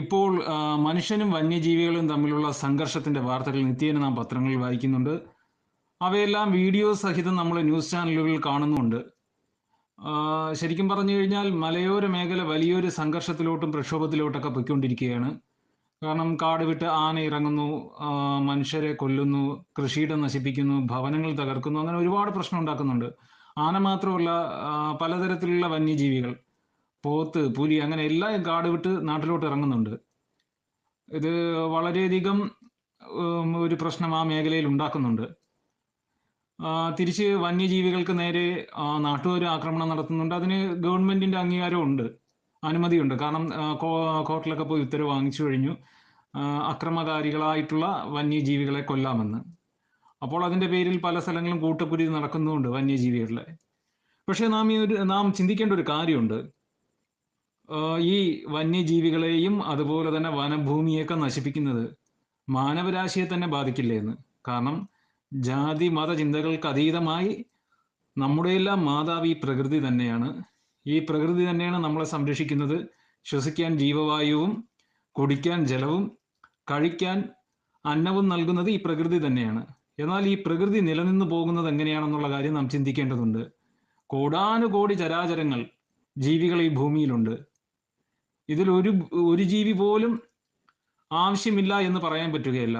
ഇപ്പോൾ മനുഷ്യനും വന്യജീവികളും തമ്മിലുള്ള സംഘർഷത്തിന്റെ വാർത്തകൾ നിത്യേന നാം പത്രങ്ങളിൽ വായിക്കുന്നുണ്ട്. അവയെല്ലാം വീഡിയോ സഹിതം നമ്മൾ ന്യൂസ് ചാനലുകളിൽ കാണുന്നുണ്ട് ശരിക്കും പറഞ്ഞു കഴിഞ്ഞാൽ മലയോര മേഖല വലിയൊരു സംഘർഷത്തിലോട്ടും പ്രക്ഷോഭത്തിലോട്ടൊക്കെ പൊയ്ക്കൊണ്ടിരിക്കുകയാണ്. കാരണം കാട് വിട്ട് ആന ഇറങ്ങുന്നു മനുഷ്യരെ കൊല്ലുന്നു കൃഷിയിടം നശിപ്പിക്കുന്നു ഭവനങ്ങൾ തകർക്കുന്നു അങ്ങനെ ഒരുപാട് പ്രശ്നം ഉണ്ടാക്കുന്നുണ്ട്. ആന മാത്രമല്ല പലതരത്തിലുള്ള വന്യജീവികൾ. പോത്ത് പുലി അങ്ങനെ എല്ലാം കാട് വിട്ട് നാട്ടിലോട്ട് ഇറങ്ങുന്നുണ്ട്. ഇത് വളരെയധികം ഒരു പ്രശ്നം ആ മേഖലയിൽ ഉണ്ടാക്കുന്നുണ്ട്. തിരിച്ച് വന്യജീവികൾക്ക് നേരെ നാട്ടുകാർ ആക്രമണം നടത്തുന്നുണ്ട്. അതിന് ഗവൺമെന്റിന്റെ അംഗീകാരം ഉണ്ട്. അനുമതിയുണ്ട്. കാരണം കോർട്ടിലൊക്കെ പോയി ഉത്തരവ് വാങ്ങിച്ചു കഴിഞ്ഞു. അക്രമകാരികളായിട്ടുള്ള വന്യജീവികളെ കൊല്ലാമെന്ന്. അപ്പോൾ അതിന്റെ പേരിൽ പല സ്ഥലങ്ങളും കൂട്ടക്കുരുതി നടക്കുന്നുമുണ്ട് വന്യജീവികളിലെ പക്ഷെ നാം ഈ ഒരു നാം ചിന്തിക്കേണ്ട ഒരു കാര്യമുണ്ട്. ഈ വന്യജീവികളെയും അതുപോലെ തന്നെ വനഭൂമിയൊക്കെ നശിപ്പിക്കുന്നത് മാനവരാശിയെ തന്നെ ബാധിക്കില്ലേ എന്ന്. കാരണം ജാതി മത ചിന്തകൾക്ക് അതീതമായി നമ്മുടെയെല്ലാം മാതാവ് ഈ പ്രകൃതി തന്നെയാണ്. ഈ പ്രകൃതി തന്നെയാണ് നമ്മളെ സംരക്ഷിക്കുന്നത്. ശ്വസിക്കാൻ ജീവവായുവും കുടിക്കാൻ ജലവും കഴിക്കാൻ അന്നവും നൽകുന്നത് ഈ പ്രകൃതി തന്നെയാണ്. എന്നാൽ ഈ പ്രകൃതി നിലനിന്ന് പോകുന്നത് എങ്ങനെയാണെന്നുള്ള കാര്യം നാം ചിന്തിക്കേണ്ടതുണ്ട്. കോടാനുകോടി ചരാചരങ്ങൾ ജീവികൾ ഈ ഭൂമിയിലുണ്ട്. ഇതിൽ ഒരു ഒരു ജീവി പോലും ആവശ്യമില്ല എന്ന് പറയാൻ പറ്റുകയില്ല.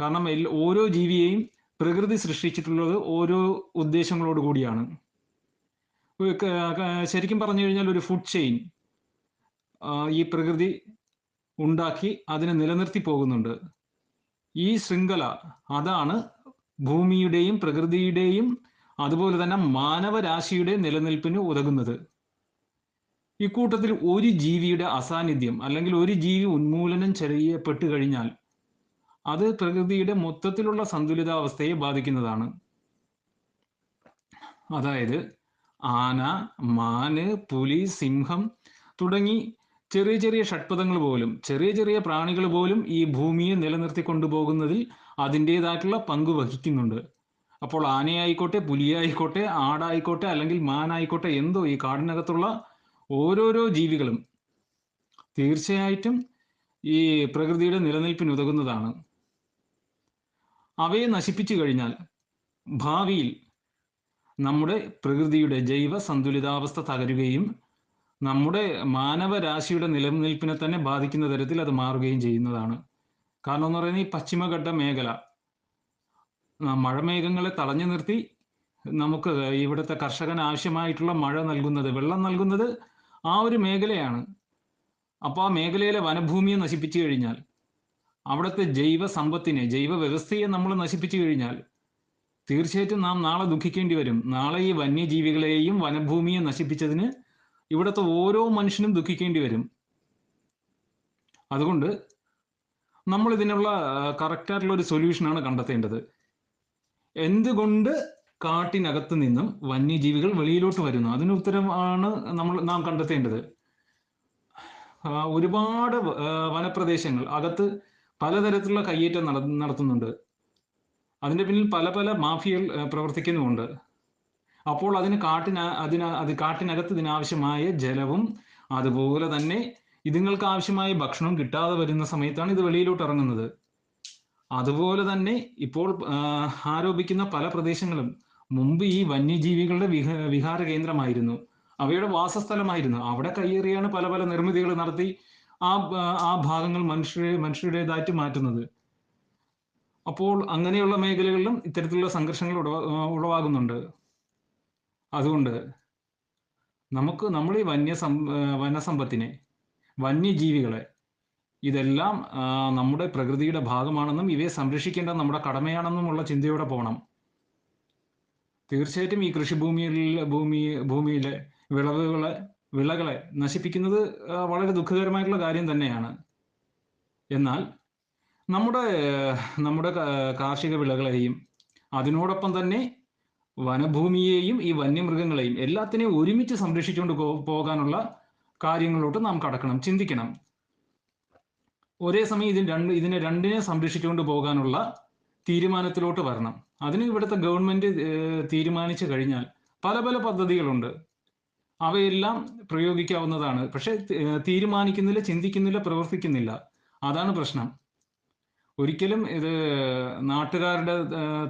കാരണം ഓരോ ജീവിയെയും പ്രകൃതി സൃഷ്ടിച്ചിട്ടുള്ളത് ഓരോ ഉദ്ദേശങ്ങളോട് കൂടിയാണ്. ശരിക്കും പറഞ്ഞു കഴിഞ്ഞാൽ ഒരു ഫുഡ് ചെയിൻ ഈ പ്രകൃതി ഉണ്ടാക്കി അതിനെ നിലനിർത്തി പോകുന്നുണ്ട്. ഈ ശൃംഖല അതാണ് ഭൂമിയുടെയും പ്രകൃതിയുടെയും അതുപോലെ തന്നെ മാനവരാശിയുടെ നിലനിൽപ്പിന് ഉതകുന്നത്. ഇക്കൂട്ടത്തിൽ ഒരു ജീവിയുടെ അസാന്നിധ്യം അല്ലെങ്കിൽ ഒരു ജീവി ഉന്മൂലനം ചെയ്യപ്പെട്ടു കഴിഞ്ഞാൽ അത് പ്രകൃതിയുടെ മൊത്തത്തിലുള്ള സന്തുലിതാവസ്ഥയെ ബാധിക്കുന്നതാണ്. അതായത് ആന മാന് പുലി സിംഹം തുടങ്ങി ചെറിയ ചെറിയ ഷഡ്പഥങ്ങൾ പോലും ചെറിയ ചെറിയ പ്രാണികൾ പോലും ഈ ഭൂമിയെ നിലനിർത്തി കൊണ്ടുപോകുന്നതിൽ അതിന്റെതായിട്ടുള്ള പങ്ക് വഹിക്കുന്നുണ്ട്. അപ്പോൾ ആനയായിക്കോട്ടെ പുലിയായിക്കോട്ടെ ആടായിക്കോട്ടെ അല്ലെങ്കിൽ മാനായിക്കോട്ടെ എന്തോ ഈ കാടിനകത്തുള്ള ഓരോരോ ജീവികളും തീർച്ചയായിട്ടും ഈ പ്രകൃതിയുടെ നിലനിൽപ്പിന് ഉതകുന്നതാണ്. അവയെ നശിപ്പിച്ചു കഴിഞ്ഞാൽ ഭാവിയിൽ നമ്മുടെ പ്രകൃതിയുടെ ജൈവ സന്തുലിതാവസ്ഥ തകരുകയും നമ്മുടെ മാനവരാശിയുടെ നിലനിൽപ്പിനെ തന്നെ ബാധിക്കുന്ന തരത്തിൽ അത് മാറുകയും ചെയ്യുന്നതാണ്. കാരണം എന്ന് പറയുന്നത് ഈ പശ്ചിമഘട്ട മേഖല മഴമേഘങ്ങളെ തടഞ്ഞു നിർത്തി നമുക്ക് ഇവിടുത്തെ കർഷകന് ആവശ്യമായിട്ടുള്ള മഴ നൽകുന്നത് വെള്ളം നൽകുന്നത് ആ ഒരു മേഖലയാണ്. അപ്പോൾ ആ മേഖലയിലെ വനഭൂമിയെ നശിപ്പിച്ചു കഴിഞ്ഞാൽ അവിടുത്തെ ജൈവ സമ്പത്തിനെ ജൈവ വ്യവസ്ഥയെ നമ്മൾ നശിപ്പിച്ചു കഴിഞ്ഞാൽ തീർച്ചയായിട്ടും നാം നാളെ ദുഃഖിക്കേണ്ടി വരും. നാളെ ഈ വന്യജീവികളെയും വനഭൂമിയെ നശിപ്പിച്ചതിന് ഇവിടുത്തെ ഓരോ മനുഷ്യനും ദുഃഖിക്കേണ്ടി വരും. അതുകൊണ്ട് നമ്മൾ ഇതിനുള്ള കറക്റ്റായിട്ടുള്ള ഒരു സൊല്യൂഷനാണ് കണ്ടെത്തേണ്ടത്. എന്തുകൊണ്ട് കാട്ടിനകത്ത് നിന്നും വന്യജീവികൾ വെളിയിലോട്ട് വരുന്നു. അതിന് ഉത്തരമാണ് നമ്മൾ നാം കണ്ടെത്തേണ്ടത്. ഒരുപാട് വനപ്രദേശങ്ങൾ അകത്ത് പലതരത്തിലുള്ള കയ്യേറ്റം നട നടത്തുന്നുണ്ട്. അതിന്റെ പിന്നിൽ പല പല മാഫിയകൾ പ്രവർത്തിക്കുന്നുമുണ്ട്. അപ്പോൾ അതിന് കാട്ടിന അതിന് അത് കാട്ടിനകത്ത് ഇതിനാവശ്യമായ ജലവും അതുപോലെ തന്നെ ഇതുങ്ങൾക്ക് ആവശ്യമായ ഭക്ഷണവും കിട്ടാതെ വരുന്ന സമയത്താണ് ഇത് വെളിയിലോട്ട് ഇറങ്ങുന്നത്. അതുപോലെ തന്നെ ഇപ്പോൾ ആരോപിക്കുന്ന പല പ്രദേശങ്ങളും മുമ്പ് ഈ വന്യജീവികളുടെ വിഹ വിഹാര കേന്ദ്രമായിരുന്നു. അവയുടെ വാസസ്ഥലമായിരുന്നു. അവിടെ കയ്യേറിയാണ് പല പല നിർമ്മിതികൾ നടത്തി ആ ആ ഭാഗങ്ങൾ മനുഷ്യരെ മനുഷ്യരുടേതായിട്ട് മാറ്റുന്നത്. അപ്പോൾ അങ്ങനെയുള്ള മേഖലകളിലും ഇത്തരത്തിലുള്ള സംഘർഷങ്ങൾ ഉളവാകുന്നുണ്ട്. അതുകൊണ്ട് നമുക്ക് നമ്മൾ ഈ വന്യ വനസമ്പത്തിനെ വന്യജീവികളെ ഇതെല്ലാം നമ്മുടെ പ്രകൃതിയുടെ ഭാഗമാണെന്നും ഇവയെ സംരക്ഷിക്കേണ്ടത് നമ്മുടെ കടമയാണെന്നുമുള്ള ചിന്തയോടെ പോകണം തീർച്ചയായിട്ടും ഈ കൃഷിഭൂമിയിൽ ഭൂമി ഭൂമിയിലെ വിളവുകളെ വിളകളെ നശിപ്പിക്കുന്നത് വളരെ ദുഃഖകരമായിട്ടുള്ള കാര്യം തന്നെയാണ്. എന്നാൽ നമ്മുടെ നമ്മുടെ കാർഷിക വിളകളെയും അതിനോടൊപ്പം തന്നെ വനഭൂമിയെയും ഈ വന്യമൃഗങ്ങളെയും എല്ലാത്തിനെയും ഒരുമിച്ച് സംരക്ഷിച്ചുകൊണ്ട് പോകാനുള്ള കാര്യങ്ങളിലോട്ട് നാം കടക്കണം ചിന്തിക്കണം. ഒരേ സമയം ഇതിന് രണ്ട് ഇതിനെ രണ്ടിനെ സംരക്ഷിച്ചുകൊണ്ട് പോകാനുള്ള തീരുമാനത്തിലോട്ട് വരണം. അതിന് ഇവിടുത്തെ ഗവൺമെന്റ് തീരുമാനിച്ചു കഴിഞ്ഞാൽ പല പല പദ്ധതികളുണ്ട്. അവയെല്ലാം പ്രയോഗിക്കാവുന്നതാണ്. പക്ഷെ തീരുമാനിക്കുന്നില്ല ചിന്തിക്കുന്നില്ല പ്രവർത്തിക്കുന്നില്ല. അതാണ് പ്രശ്നം. ഒരിക്കലും ഇത് നാട്ടുകാരുടെ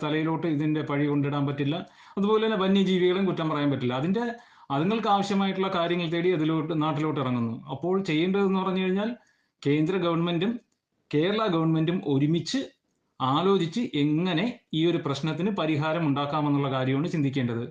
തലയിലോട്ട് ഇതിന്റെ പഴി കൊണ്ടിടാൻ പറ്റില്ല. അതുപോലെ തന്നെ വന്യജീവികളും കുറ്റം പറയാൻ പറ്റില്ല. അതിന്റെ അതുങ്ങൾക്ക് ആവശ്യമായിട്ടുള്ള കാര്യങ്ങൾ തേടി അതിലോട്ട് നാട്ടിലോട്ട് ഇറങ്ങുന്നു. അപ്പോൾ ചെയ്യേണ്ടതെന്ന് പറഞ്ഞു കഴിഞ്ഞാൽ കേന്ദ്ര ഗവൺമെന്റും കേരള ഗവൺമെന്റും ഒരുമിച്ച് ആലോചിച്ച് എങ്ങനെ ഈ ഒരു പ്രശ്നത്തിന് പരിഹാരം ഉണ്ടാക്കാമെന്നുള്ള കാര്യമാണ് ചിന്തിക്കേണ്ടത്.